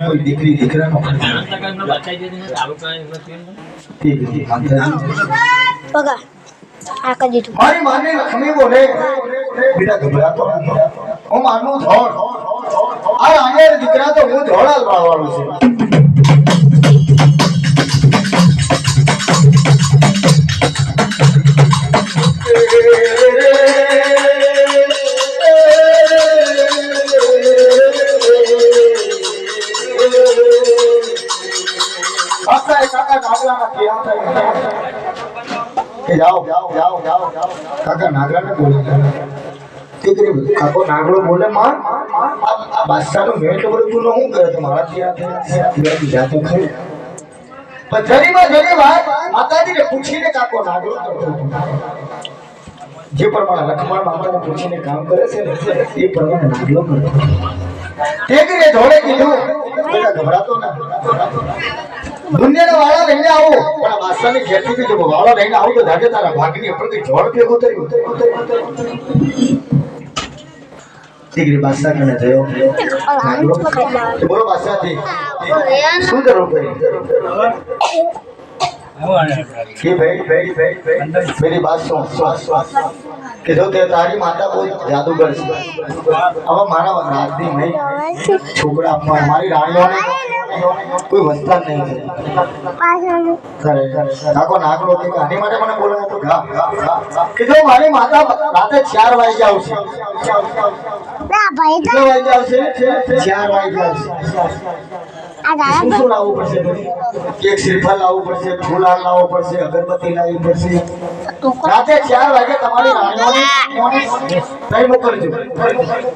કોઈ દીકરી દીકરાનો દીકરી પગા. આ કરી દીધું. મારી માને લક્ષ્મી બોલે. બેટા ગભરાતો. હું માનું ધોળ આ આંગેર દીકરા તો હું ધોળા વાળવાનો છે. કે જાઓ જાઓ જાઓ જાઓ. કાકા નાગરાને બોલે દીકરી કાકો નાગરો બોલે, માં, આ બાદશાહનો મેં તો બધું શું કરે તમારા મેં બીજા તો ખરી. પણ જરીમાં જરી વાત, માતાજીને પૂછીને કાકો નાગરો જે પ્રમાણે લખમણ માતાને પૂછીને કામ કરે છે એ પ્રમાણે નાગલો જોડે કીધું. ગભરાતો ના. દુનિયાના વાળા લઈને આવો. પણ બાદશાહની ખેતી બી જો વાળા લઈને આવો તો દાદા તારા ભાગની ઉપર કઈ જોડ ભેગું થયું દીકરી બાદશાહ કને થયો? બોલો તો બોલો બાદશાહજી. શું કરવું ભાઈ? તારી માતા બહુ જાદુગર છે. હવે મારા રાજની નહીં. છોકરા મારી રાણીઓને કોઈ વસ્તા જ નહીં કાકો નાગલો કે આની માટે મને બોલાવ્યો તો ગા. કે જો મારી માતા રાતે 4 વાગે આવશે ના ભાઈ કેટલા વાગે આવશે 4 વાગે આવશે શું લાવવું પડશે? એક શ્રીફળ લાવવું પડશે ફૂલાર લાવવું પડશે અગરબત્તી લાવવી પડશે રાતે ચાર વાગે તમારી રાણીઓને કઈ મોકલજો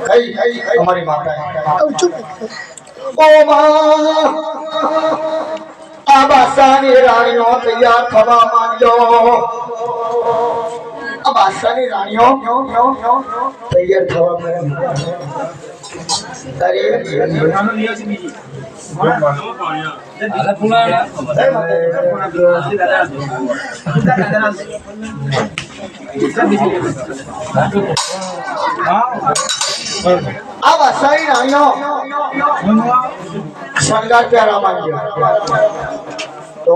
કઈ માતા ઓ માં આ બાદશાહની રાણીઓ તૈયાર થવા માંડ્યો. આબાસાની રાણીઓ તૈયાર થવા માંડે અરે આ બાદશાહી રાણીઓ. શણગાર પહેરવા માંડ્યો તો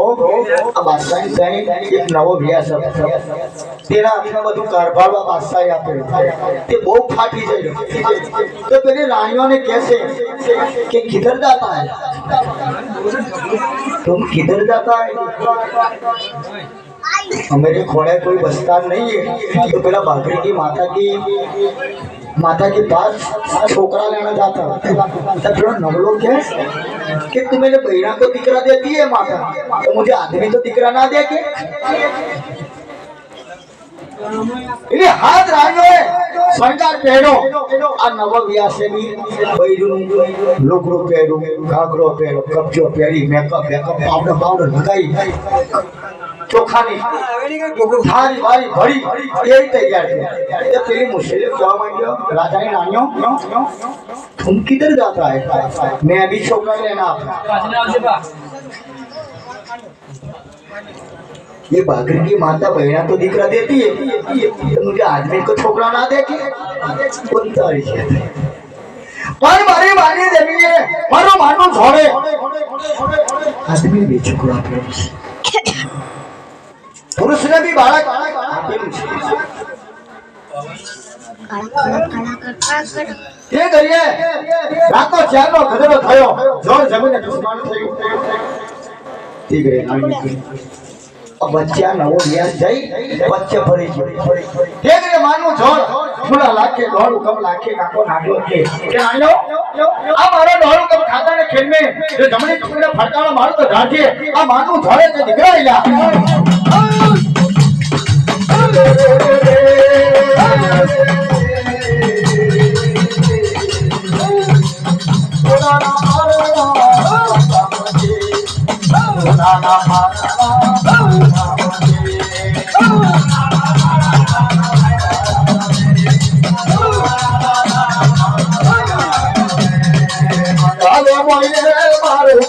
આ બાદશાહી સૈનિક એક નવો વ્યાસ હતો તેના હાથમાં બધું કારભારવા બાદશાહી આપેલું તે બહુ ફાટી જાય તો પેલી રાણીઓને કહેશે કે કિધર જાતા હે तुम किधर जाता है हमारे घोड़े कोई बसता नहीं है तो पहला बागड़ी की माता की माता के पास छोकरा लेना जाता तो फिर नवलोक के कि तू मेरे को दिकरा देती है माता तो मुझे आदमी तो दिकरा ना दे के। हाथ पहनो से भी पहनो घाघरो पहनो कपचो पहरी मेकअप मेकअप, पाउडर पाउडर लगाई। ચોખાની થાળી વાળી ભરી એ તૈયાર છે એ પેલી મુશ્કેલી કહેવા માંડ્યો રાજાની રાણીઓ तुम किधर जाता है मैं अभी छोकरा लेना आपका ये बागरी की माता बहना तो दिखरा देती है तो मुझे आदमी को छोकरा ना देखे ઉતારી છે પણ મારી માની દેવીએ મારું માનું છોડે આદમી બે છોકરા આપ્યો છે પુરુષને બી બાળક આપેલું છે. તે કરીએ. રાતો ચારનો ગધેડો થયો. જોર જમીને દુશ્મન થયું. નાની નીકળી. બચ્ચા નવો વ્યાસ જઈ બચ્ચે ફરી ગયો. માનું જોર. ફૂલા લાખે દોડું કમ લાખે કાકો નાડ્યો કે કે આયો? આ મારો દોડું કમ ખાતા ને ખેલમે જો જમણી ટુકડે ફરકાણો મારું તો ઢાંચે આ માનું જોડે તે દીકરા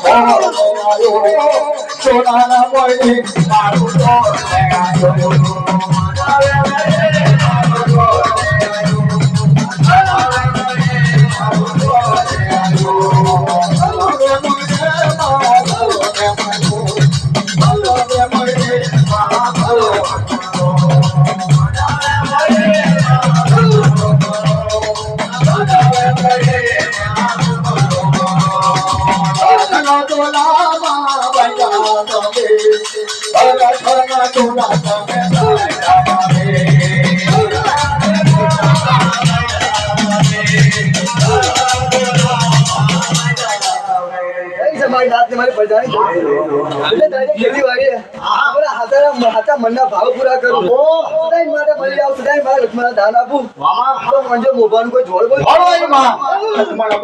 આયા સોનાના બોયને મારું તો મનના ભાવ પૂરા કરું સદાય મારે મળી જાઉં સદાય મારે લક્ષ્મણના દાન આપું તો મંજો કોઈ જોડ બોલ લક્ષ્મણ લક્ષ્મણ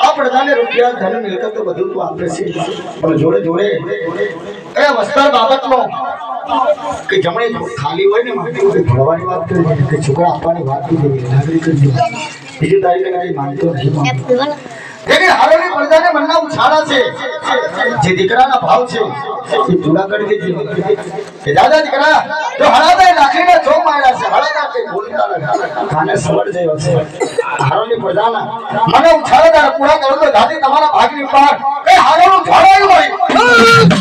આ રૂપિયા ધન મિલકત બધું તો છે. પણ જોડે જોડે કયા વસ્ત્ર બાબતનો કે જમણે ખાલી હોય ને માટે ભણવાની વાત કરી કે છોકરા આપવાની વાત કરી નાગરિક જ તારીખે કઈ માનતો નહીં જેની હારોની પ્રજાને મનના ઉછાળા છે. જે દીકરાના ભાવ છે એ પૂરા કરી દેજે. કે દાદા દીકરા તો હળાદાય રાખીને જો માર્યા છે. હળાદા કે બોલતા જેવો છે. હારોની પ્રજાના મને ઉછાળા પૂરા કરો તો દાદી તમારા ભાગની પાર. કઈ હારોનું ઝાડાયું હોય.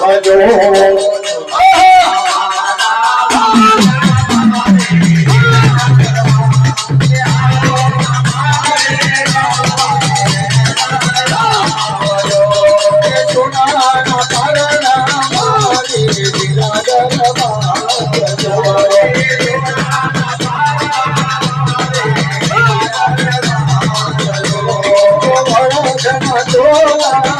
વરજમની પણ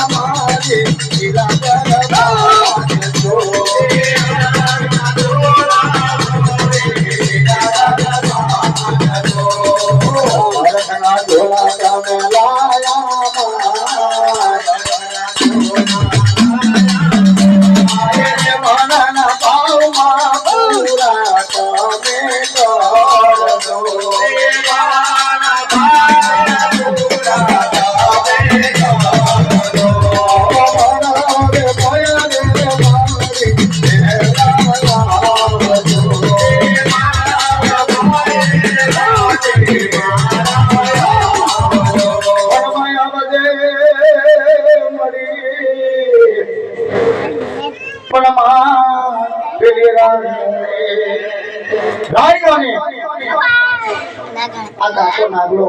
નાગલો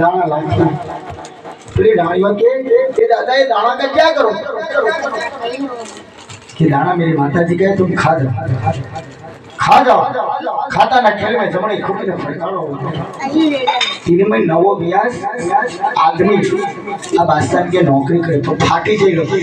દાણા લાગશે. પેલી કે દાદા એ દાણા કા ક્યાં કરો? દાણા મેરે માતાજી કહે, તું ખા જા ખા જાઓ ખાતા ના ખેલ મેં જમણી ખૂબીને ફટકારો તિનમય નવો વ્યાસ આદમી આ બાદશાહ કે નોકરી કરે, તો ફાટી જઈ લોકો